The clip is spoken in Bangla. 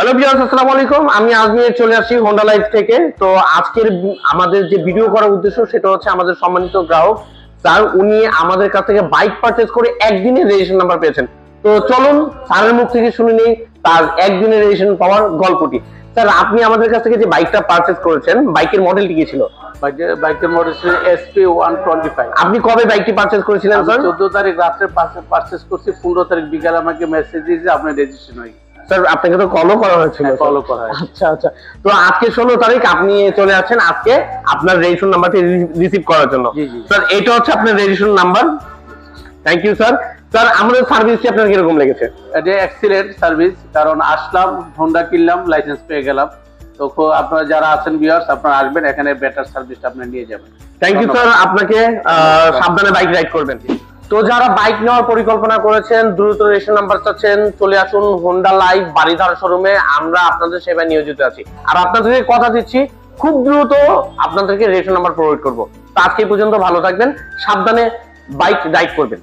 হ্যালো ভিউয়ার্স আসসালামু আলাইকুম। আমি আজমির চলে আসছি হোন্ডা লাইফ থেকে। তো আজকের আমাদের যে ভিডিও করার উদ্দেশ্য সেটা হচ্ছে আমাদের সম্মানিত গ্রাহক স্যার উনি আমাদের কাছ থেকে বাইক পারচেজ করে একদিনের রেজিস্ট্রেশন নাম্বার পেয়েছেন। তো চলুন স্যারের মুখ থেকে শুনে নেই তার একদিনের রেজিস্ট্রেশন পাওয়ার গল্পটি। স্যার আপনি আমাদের কাছ থেকে যে বাইকটা পারচেজ করেছেন বাইকের মডেলটি কি ছিল? বাইকের মডেল ছিল এসপি ওয়ান টোয়েন্টি ফাইভ আপনি কবে বাইকটি পারচেজ করেছিলেন স্যার? চোদ্দ তারিখ রাত্রে পারচেস করছি পনেরো তারিখ বিকালে আমাকে মেসেজ দিয়েছে আপনার রেজিস্ট্রেশন হয়ে গেছে। স্যার আপনাকে তো কলও করা হয়েছিল হ্যাঁ, স্যার। call ও করা আচ্ছা আচ্ছা। তো আজকে ষোলো তারিখ আপনি চলে আসছেন আজকে আপনার রেজিস্ট্রেশন নাম্বারটি রিসিভ করার জন্য। স্যার এটা হচ্ছে আপনার registration number. Thank you sir sir আমাদের সার্ভিসটি আপনার কীরকম লেগেছে? এটা এক্সিলেন্ট সার্ভিস কারণ আসলাম হোন্ডা কিনলাম লাইসেন্স পেয়ে গেলাম। তো আপনারা যারা আছেন ভিউয়ার্স আপনারা আসবেন এখানে বেটার সার্ভিসটা আপনি নিয়ে যাবেন। থ্যাংক ইউ স্যার আপনাকে সাবধানে বাইক রাইড করবেন। তো যারা বাইক নেওয়ার পরিকল্পনা করেছেন, দ্রুত রেশন নাম্বার চাচ্ছেন, চলে আসুন হোন্ডা লাইভ বাড়িধার শোরুমে আমরা আপনাদের সেবায় নিয়োজিত আছি। আর আপনাদেরকে কথা দিচ্ছি, খুব দ্রুত আপনাদেরকে রেশন নাম্বার প্রোভাইড করব। তো আজকে পর্যন্ত ভালো থাকবেন, সাবধানে বাইক রাইড করবেন।